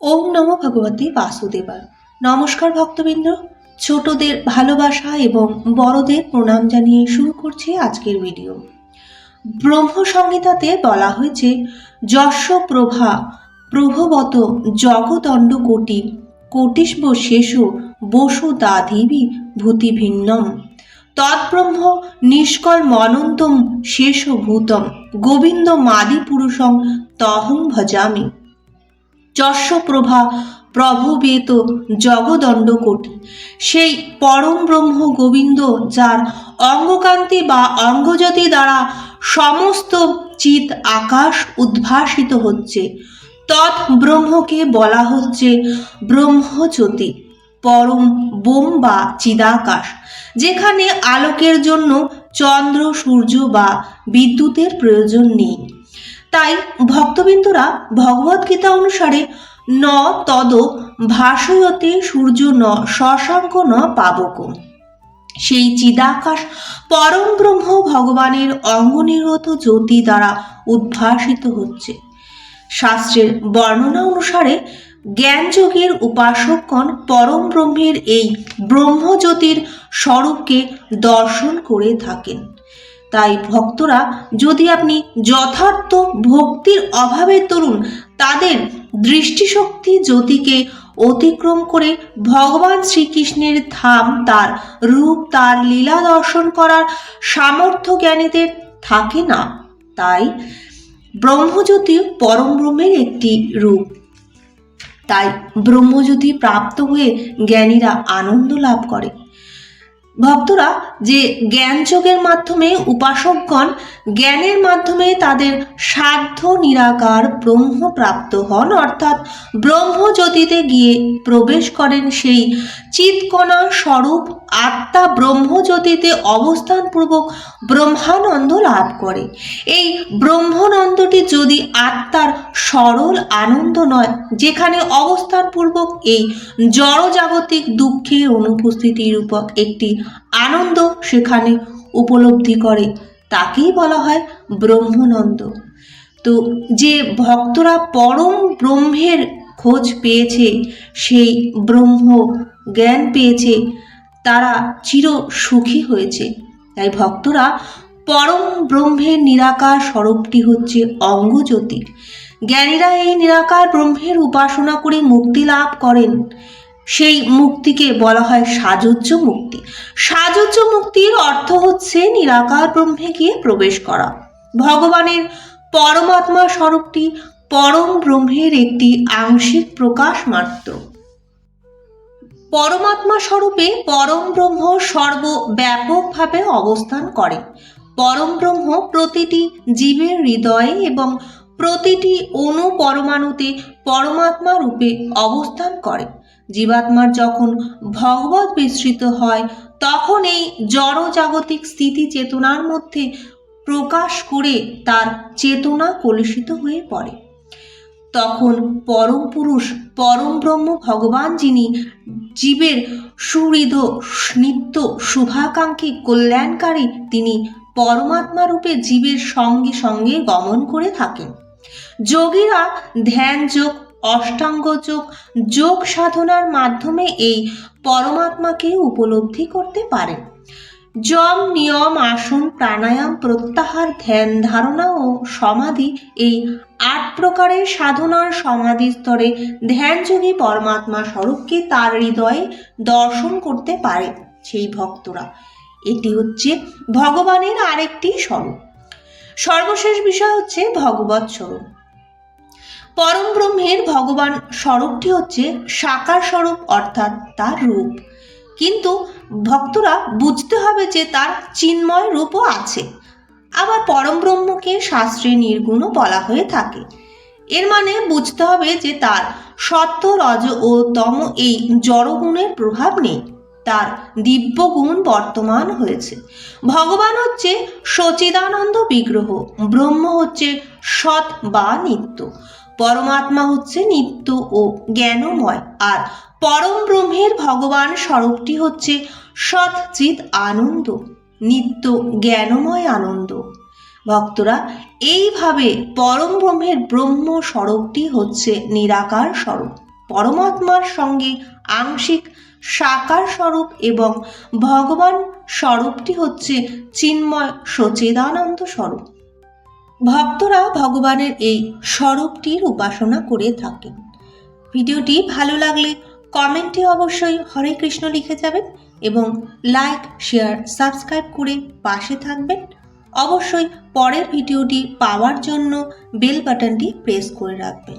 ওম নম ভগবতী বাসুদেবা নমস্কার ভক্তবৃন্দ। ছোটদের ভালোবাসা এবং বড়দের প্রণাম জানিয়ে শুরু করছি আজকের ভিডিও। ব্রহ্ম সংহিতাতে বলা হয়েছে যশ প্রভা প্রভবত জগদণ্ড কোটি কোটিস্ব শেষ বসু দাধিবি ভূতি ভিন্নম তৎব্রহ্ম নিষ্কল মনন্তম শেষ ভূতম গোবিন্দ মাদি পুরুষং তহং ভজামি। যশ প্রভা প্রভবেত জগদণ্ড কোটি সেই পরম ব্রহ্ম গোবিন্দ যার অঙ্গকান্তি বা অঙ্গজ্যোতি দ্বারা সমস্ত চিত আকাশ উদ্ভাসিত হচ্ছে, তৎ ব্রহ্মকে বলা হচ্ছে ব্রহ্মজ্যোতি, পরম বোম বা চিদাকাশ, যেখানে আলোকের জন্য চন্দ্র, সূর্য বা বিদ্যুতের প্রয়োজন নেই। তাই ভক্তবিন্দুরা ভগবদ্গীতা অনুসারে ন তদ ভাসয়তে সূর্য ন শশাঙ্ক ন পাবক। সেই চিদাকাশ পরম ব্রহ্ম ভগবানের অঙ্গনিরত জ্যোতি দ্বারা উদ্ভাসিত হচ্ছে। শাস্ত্রের বর্ণনা অনুসারে জ্ঞানযোগের উপাসকগণ পরম ব্রহ্মের এই ব্রহ্মজ্যোতির স্বরূপকে দর্শন করে থাকেন। তাই ভক্তরা যদি আপনি যথার্থ ভক্তির অভাবে তরুণ, তাদের দৃষ্টিশক্তি জ্যোতিকে অতিক্রম করে ভগবান শ্রীকৃষ্ণের ধাম, তার রূপ, তার লীলা দর্শন করার সামর্থ্য জ্ঞানীদের থাকে না। তাই ব্রহ্মজ্যোতি পরম ব্রহ্মের একটি রূপ। তাই ব্রহ্মজ্যোতি প্রাপ্ত হয়ে জ্ঞানীরা আনন্দ লাভ করে। ভক্তরা যে জ্ঞানযোগের মাধ্যমে উপাসকগণ জ্ঞানের মাধ্যমে তাদের সাধ্য নিরাকার ব্রহ্ম প্রাপ্ত হন, অর্থাৎ ব্রহ্মজ্যোতিতে গিয়ে প্রবেশ করেন, সেই চিৎকণা স্বরূপ আত্মা ব্রহ্মজ্যোতিতে অবস্থানপূর্বক ব্রহ্মানন্দ লাভ করে। এই ব্রহ্মানন্দটি যদি আত্মার সরল আনন্দ নয়, যেখানে অবস্থানপূর্বক এই জড়জাগতিক দুঃখের অনুপস্থিতির রূপক একটি আনন্দ সেখানে উপলব্ধি করে। তাকেই বলা হয় ব্রহ্মানন্দ। তো যে ভক্তরা পরম ব্রহ্মের খোঁজ পেয়েছে, সেই ব্রহ্ম জ্ঞান পেয়েছে, তারা চির সুখী হয়েছে। তাই ভক্তরা পরম ব্রহ্মের নিরাকার স্বরূপটি হচ্ছে অঙ্গজ্যোতি। জ্ঞানীরা এই নিরাকার ব্রহ্মের উপাসনা করে মুক্তি লাভ করেন। সেই মুক্তিকে বলা হয় সাজুজ্য মুক্তি। সাজুজ্য মুক্তির অর্থ হচ্ছে নিরাকার ব্রহ্মে গিয়ে প্রবেশ করা। ভগবানের পরমাত্মা স্বরূপটি পরম ব্রহ্মের একটি আংশিক প্রকাশ মাত্র। পরমাত্মা স্বরূপে পরম ব্রহ্ম সর্বব্যাপকভাবে অবস্থান করে। পরম ব্রহ্ম প্রতিটি জীবের হৃদয়ে এবং প্রতিটি অণু পরমাণুতে পরমাত্মা রূপে অবস্থান করে। জীবাত্মার যখন ভগবত বিস্মৃত হয়, তখন এই জড়জাগতিক স্থিতি চেতনার মধ্যে প্রকাশ করে তার চেতনা কলুষিত হয়ে পড়ে। তখন পরম পুরুষ, পরম ব্রহ্ম ভগবান যিনি জীবের সুহৃদ নিত্য শুভাকাঙ্ক্ষী, কল্যাণকারী, তিনি পরমাত্মা রূপে জীবের সঙ্গে সঙ্গে গমন করে থাকেন। যোগীরা ধ্যান যোগ অষ্টাঙ্গ যোগ যোগ সাধনার মাধ্যমে এই পরমাত্মাকে উপলব্ধি করতে পারেন যম, নিয়ম, আসন, প্রাণায়াম, প্রত্যাহার, ধ্যান, ধারণা ও সমাধি এই আট প্রকারের সাধনার সমাধি স্তরে ধ্যানযোগী পরমাত্মা স্বরূপকে তার হৃদয়ে দর্শন করতে পারে সেই ভক্তরা। এটি হচ্ছে ভগবানের আরেকটি স্বরূপ। সর্বশেষ বিষয় হচ্ছে ভগবত স্বরূপ। পরম ব্রহ্মের ভগবান স্বরূপটি হচ্ছে সাকার স্বরূপ, অর্থাৎ তার রূপ। কিন্তু ভক্তরা বুঝতে হবে যে তার চিন্ময় রূপও আছে। আবার পরম ব্রহ্মকে শাস্ত্রে নির্গুণও বলা হয়ে থাকে। এর মানে বুঝতে হবে যে তার সত্য, রজ ও তম এই জড়গুণের প্রভাব নেই। তার দিব্য গুণ বর্তমান হয়েছে। ভগবান হচ্ছে সচিদানন্দ বিগ্রহ, ব্রহ্ম হচ্ছে সৎ বা নিত্য। পরমাত্মা হচ্ছে নিত্য ও জ্ঞানময়। আর পরম ব্রহ্মের ভগবান স্বরূপটি হচ্ছে সৎচিত আনন্দ, নিত্য জ্ঞানময় আনন্দ। ভক্তরা, এইভাবে পরম ব্রহ্মের ব্রহ্ম স্বরূপটি হচ্ছে নিরাকার স্বরূপ। পরমাত্মার সঙ্গে আংশিক সাকার স্বরূপ এবং ভগবান স্বরূপটি হচ্ছে চিন্ময় সচিদানন্দ স্বরূপ। ভক্তরা ভগবানের এই স্বরূপটির উপাসনা করে থাকেন। ভিডিওটি ভালো লাগলে কমেন্টে অবশ্যই হরে কৃষ্ণ লিখে যাবেন এবং লাইক, শেয়ার, সাবস্ক্রাইব করে পাশে থাকবেন। অবশ্যই পরের ভিডিওটি পাওয়ার জন্য বেল বাটনটি প্রেস করে রাখবেন।